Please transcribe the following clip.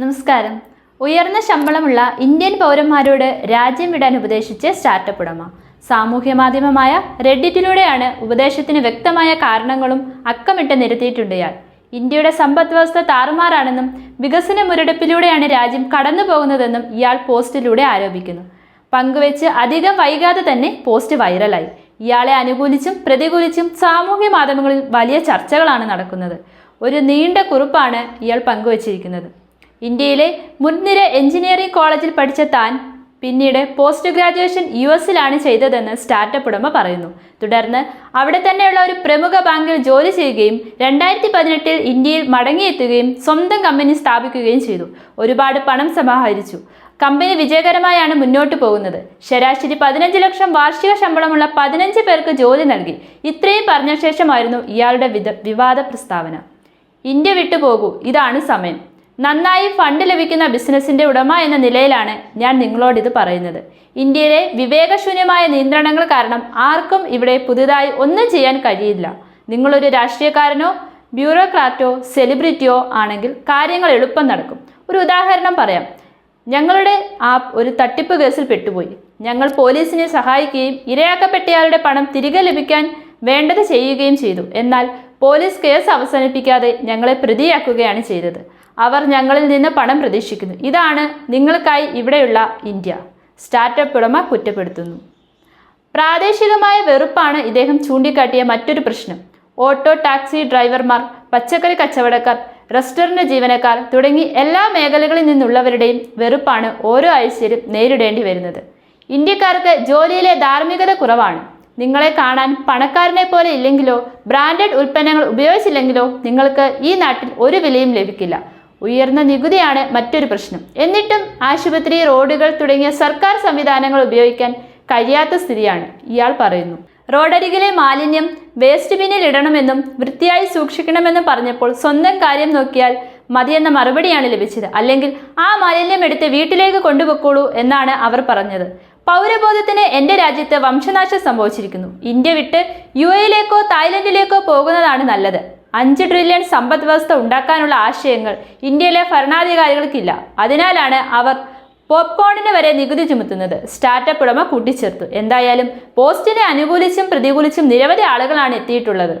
നമസ്കാരം. ഉയർന്ന ശമ്പളമുള്ള ഇന്ത്യൻ പൗരന്മാരോട് രാജ്യം വിടാൻ ഉപദേശിച്ച് സ്റ്റാർട്ടപ്പ് ഉടമ. സാമൂഹ്യ മാധ്യമമായ റെഡിറ്റിലൂടെയാണ് ഉപദേശത്തിന് വ്യക്തമായ കാരണങ്ങളും അക്കമിട്ട് നിരത്തിയിട്ടുണ്ട് ഇയാൾ. ഇന്ത്യയുടെ സമ്പദ് വ്യവസ്ഥ താറുമാറാണെന്നും വികസന മുരടിപ്പിലൂടെയാണ് രാജ്യം കടന്നു പോകുന്നതെന്നും ഇയാൾ പോസ്റ്റിലൂടെ ആരോപിക്കുന്നു. പങ്കുവെച്ച് അധികം വൈകാതെ തന്നെ പോസ്റ്റ് വൈറലായി. ഇയാളെ അനുകൂലിച്ചും പ്രതികൂലിച്ചും സാമൂഹ്യ മാധ്യമങ്ങളിൽ വലിയ ചർച്ചകളാണ് നടക്കുന്നത്. ഒരു നീണ്ട കുറിപ്പാണ് ഇയാൾ പങ്കുവച്ചിരിക്കുന്നത്. ഇന്ത്യയിലെ മുൻനിര എഞ്ചിനീയറിംഗ് കോളേജിൽ പഠിച്ച താൻ പിന്നീട് പോസ്റ്റ് ഗ്രാജുവേഷൻ യു എസിലാണ് ചെയ്തതെന്ന് സ്റ്റാർട്ടപ്പ് ഉടമ പറയുന്നു. തുടർന്ന് അവിടെ തന്നെയുള്ള ഒരു പ്രമുഖ ബാങ്കിൽ ജോലി ചെയ്യുകയും രണ്ടായിരത്തി പതിനെട്ടിൽ ഇന്ത്യയിൽ മടങ്ങിയെത്തുകയും സ്വന്തം കമ്പനി സ്ഥാപിക്കുകയും ചെയ്തു. ഒരുപാട് പണം സമാഹരിച്ചു. കമ്പനി വിജയകരമായാണ് മുന്നോട്ട് പോകുന്നത്. ശരാശരി പതിനഞ്ച് ലക്ഷം വാർഷിക ശമ്പളമുള്ള പതിനഞ്ച് പേർക്ക് ജോലി നൽകി. ഇത്രയും പറഞ്ഞ ശേഷമായിരുന്നു ഇയാളുടെ വിവാദ പ്രസ്താവന. ഇന്ത്യ വിട്ടുപോകൂ. ഇതാണ് സമയം. നന്നായി ഫണ്ട് ലഭിക്കുന്ന ബിസിനസിന്റെ ഉടമ എന്ന നിലയിലാണ് ഞാൻ നിങ്ങളോട് ഇത് പറയുന്നത്. ഇന്ത്യയിലെ വിവേകശൂന്യമായ നിയന്ത്രണങ്ങൾ കാരണം ആർക്കും ഇവിടെ പുതുതായി ഒന്നും ചെയ്യാൻ കഴിയില്ല. നിങ്ങളൊരു രാഷ്ട്രീയക്കാരനോ ബ്യൂറോക്രാറ്റോ സെലിബ്രിറ്റിയോ ആണെങ്കിൽ കാര്യങ്ങൾ എളുപ്പം നടക്കും. ഒരു ഉദാഹരണം പറയാം. ഞങ്ങളുടെ ആപ്പ് ഒരു തട്ടിപ്പ് കേസിൽ പെട്ടുപോയി. ഞങ്ങൾ പോലീസിനെ സഹായിക്കുകയും ഇരയാക്കപ്പെട്ടയാളുടെ പണം തിരികെ ലഭിക്കാൻ വേണ്ടത് ചെയ്യുകയും ചെയ്തു. എന്നാൽ പോലീസ് കേസ് അവസാനിപ്പിക്കാതെ ഞങ്ങളെ പ്രതിയാക്കുകയാണ് ചെയ്തത്. അവർ ഞങ്ങളിൽ നിന്ന് പണം പ്രതീക്ഷിക്കുന്നു. ഇതാണ് നിങ്ങൾക്കായി ഇവിടെയുള്ള ഇന്ത്യ. സ്റ്റാർട്ടപ്പ് ഉടമ കുറ്റപ്പെടുത്തുന്നു. പ്രാദേശികമായ വെറുപ്പാണ് ഇദ്ദേഹം ചൂണ്ടിക്കാട്ടിയ മറ്റൊരു പ്രശ്നം. ഓട്ടോ ടാക്സി ഡ്രൈവർമാർ പച്ചക്കറി കച്ചവടക്കാർ റെസ്റ്റോറന്റ് ജീവനക്കാർ തുടങ്ങി എല്ലാ മേഖലകളിൽ നിന്നുള്ളവരുടെയും വെറുപ്പാണ് ഓരോ ആഴ്ചയിലും നേരിടേണ്ടി വരുന്നത്. ഇന്ത്യക്കാർക്ക് ജോലിയിലെ ധാർമ്മികത കുറവാണ്. നിങ്ങളെ കാണാൻ പണക്കാരനെ പോലെ ഇല്ലെങ്കിലോ ബ്രാൻഡഡ് ഉൽപ്പന്നങ്ങൾ ഉപയോഗിച്ചില്ലെങ്കിലോ നിങ്ങൾക്ക് ഈ നാട്ടിൽ ഒരു വിലയും ലഭിക്കില്ല. ഉയർന്ന നികുതിയാണ് മറ്റൊരു പ്രശ്നം. എന്നിട്ടും ആശുപത്രി റോഡുകൾ തുടങ്ങിയ സർക്കാർ സംവിധാനങ്ങൾ ഉപയോഗിക്കാൻ കഴിയാത്ത സ്ഥിതിയാണ് ഇയാൾ പറയുന്നു. റോഡരികിലെ മാലിന്യം വേസ്റ്റ് ബിന്നിൽ ഇടണമെന്നും വൃത്തിയായി സൂക്ഷിക്കണമെന്നും പറഞ്ഞപ്പോൾ സ്വന്തം കാര്യം നോക്കിയാൽ മതിയെന്ന മറുപടിയാണ് ലഭിച്ചത്. അല്ലെങ്കിൽ ആ മാലിന്യം എടുത്ത് വീട്ടിലേക്ക് കൊണ്ടുപോയിക്കോളൂ എന്നാണ് അവർ പറഞ്ഞത്. പൗരബോധത്തിന് എന്റെ രാജ്യത്ത് വംശനാശം സംഭവിച്ചിരിക്കുന്നു. ഇന്ത്യ വിട്ട് യു എയിലേക്കോ തായ്ലൻഡിലേക്കോ പോകുന്നതാണ് നല്ലത്. അഞ്ച് ട്രില്യൺ സമ്പദ് വ്യവസ്ഥ ഉണ്ടാക്കാനുള്ള ആശയങ്ങൾ ഇന്ത്യയിലെ ഭരണാധികാരികൾക്കില്ല. അതിനാലാണ് അവർ പോപ്കോണിന് വരെ നികുതി ചുമത്തുന്നത്. സ്റ്റാർട്ടപ്പ് ഉടമ കൂട്ടിച്ചേർത്തു. എന്തായാലും പോസ്റ്റിനെ അനുകൂലിച്ചും പ്രതികൂലിച്ചും നിരവധി ആളുകളാണ് എത്തിയിട്ടുള്ളത്.